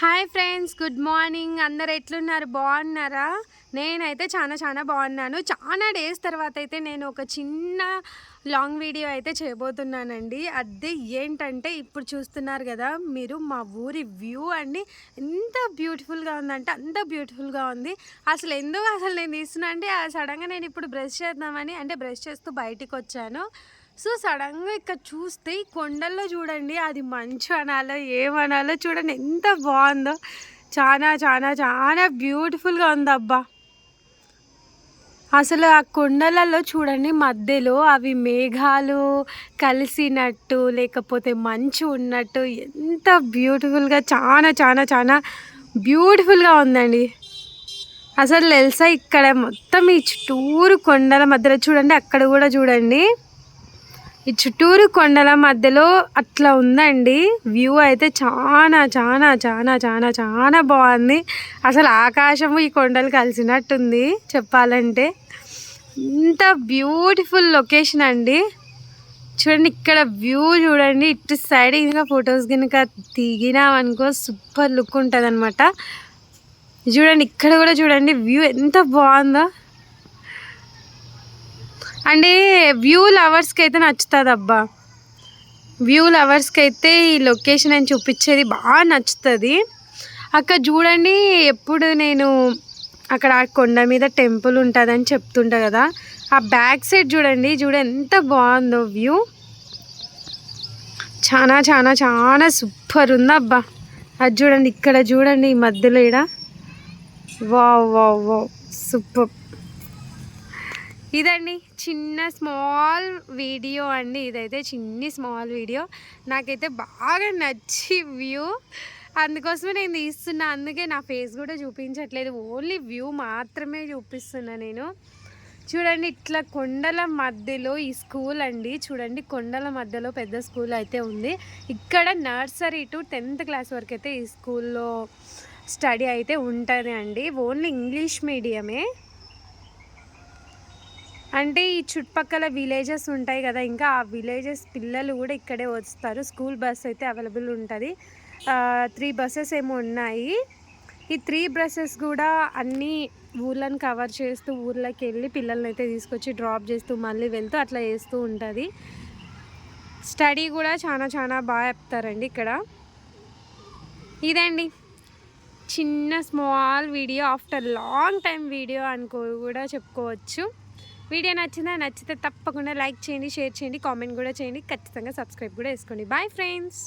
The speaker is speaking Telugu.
Hi friends good morning. అందరు ఎట్లున్నారు? బాగున్నారా? నేనైతే చాలా చాలా బాగున్నాను. చాలా డేస్ తర్వాత అయితే నేను ఒక చిన్న లాంగ్ వీడియో అయితే చేయబోతున్నానండి. అదే ఏంటంటే ఇప్పుడు చూస్తున్నారు కదా మీరు మా ఊరి వ్యూ అండి. ఎంత బ్యూటిఫుల్గా ఉందంటే అంత బ్యూటిఫుల్గా ఉంది. అసలు ఎందుకు అసలు నేను తీస్తున్నా అంటే సడన్గా నేను ఇప్పుడు బ్రష్ చేద్దామని అంటే బ్రష్ చేస్తూ బయటికి వచ్చాను. సో సడన్గా ఇక్కడ చూస్తే ఈ కొండల్లో చూడండి అది మంచు అనాలో ఏమనాలో చూడండి ఎంత బాగుందో. చాలా చాలా చాలా బ్యూటిఫుల్గా ఉంది అబ్బా అసలు ఆ కొండలలో చూడండి మధ్యలో అవి మేఘాలు కలిసినట్టు లేకపోతే మంచు ఉన్నట్టు ఎంత బ్యూటిఫుల్గా చాలా చాలా చాలా బ్యూటిఫుల్గా ఉందండి. అసలు తెలుసా ఇక్కడ మొత్తం ఈ చుట్టూరు కొండల మధ్యలో చూడండి అక్కడ కూడా చూడండి. ఈ చుట్టూరు కొండల మధ్యలో అట్లా ఉందండి. వ్యూ అయితే చాలా చాలా చాలా చాలా చాలా బాగుంది. అసలు ఆకాశము ఈ కొండలు కలిసినట్టుంది చెప్పాలంటే. ఇంత బ్యూటిఫుల్ లొకేషన్ అండి. చూడండి ఇక్కడ వ్యూ చూడండి. ఇటు సైడ్ ఇంకా ఫొటోస్ కనుక దిగినామనుకో సూపర్ లుక్ ఉంటుంది అనమాట చూడండి ఇక్కడ కూడా చూడండి వ్యూ ఎంత బాగుందో. అంటే వ్యూ లవర్స్కి అయితే నచ్చుతుంది అబ్బా వ్యూ లవర్స్కి అయితే ఈ లొకేషన్ అని చూపించేది బాగా నచ్చుతుంది. అక్కడ చూడండి ఎప్పుడు నేను అక్కడ కొండ మీద టెంపుల్ ఉంటుందని చెప్తుంటా కదా. ఆ బ్యాక్ సైడ్ చూడండి చూడ ఎంత బాగుందో వ్యూ. చాలా చాలా చాలా సూపర్ ఉంది అబ్బా అది చూడండి ఇక్కడ చూడండి ఈ మధ్యలో ఇడ వావ్ వావ్ వావ్ సూపర్. ఇదండి చిన్న స్మాల్ వీడియో అండి. ఇదైతే చిన్ని స్మాల్ వీడియో. నాకైతే బాగా నచ్చి వ్యూ. అందుకోసమే నేను తీస్తున్నా. అందుకే నా ఫేస్ కూడా చూపించట్లేదు. ఓన్లీ వ్యూ మాత్రమే చూపిస్తున్నా నేను. చూడండి ఇట్లా కొండల మధ్యలో ఈ స్కూల్ అండి. చూడండి కొండల మధ్యలో పెద్ద స్కూల్ అయితే ఉంది. ఇక్కడ నర్సరీ టు టెన్త్ క్లాస్ వరకు అయితే ఈ స్కూల్లో స్టడీ అయితే ఉంటుంది అండి ఓన్లీ ఇంగ్లీష్ మీడియమే. అంటే ఈ చుట్టుపక్కల విలేజెస్ ఉంటాయి కదా ఇంకా ఆ విలేజెస్ పిల్లలు కూడా ఇక్కడే వస్తారు. స్కూల్ బస్ అయితే అవైలబుల్ ఉంటుంది. త్రీ బస్సెస్ ఏమో ఉన్నాయి. ఈ త్రీ బస్సెస్ కూడా అన్నీ ఊర్లను కవర్ చేస్తూ ఊర్లోకి వెళ్ళి పిల్లల్ని అయితే తీసుకొచ్చి డ్రాప్ చేస్తూ మళ్ళీ వెళ్తూ అట్లా చేస్తూ ఉంటుంది. స్టడీ కూడా చాలా చాలా బాగా చెప్తారండి ఇక్కడ. ఇదండి. చిన్న small video after long time video అనుకో కూడా చెప్పుకోవచ్చు. వీడియో నచ్చిందా? నచ్చితే తప్పకుండా లైక్ చేయండి షేర్ చేయండి కామెంట్ కూడా చేయండి. ఖచ్చితంగా సబ్స్క్రైబ్ కూడా వేసుకోండి బాయ్ ఫ్రెండ్స్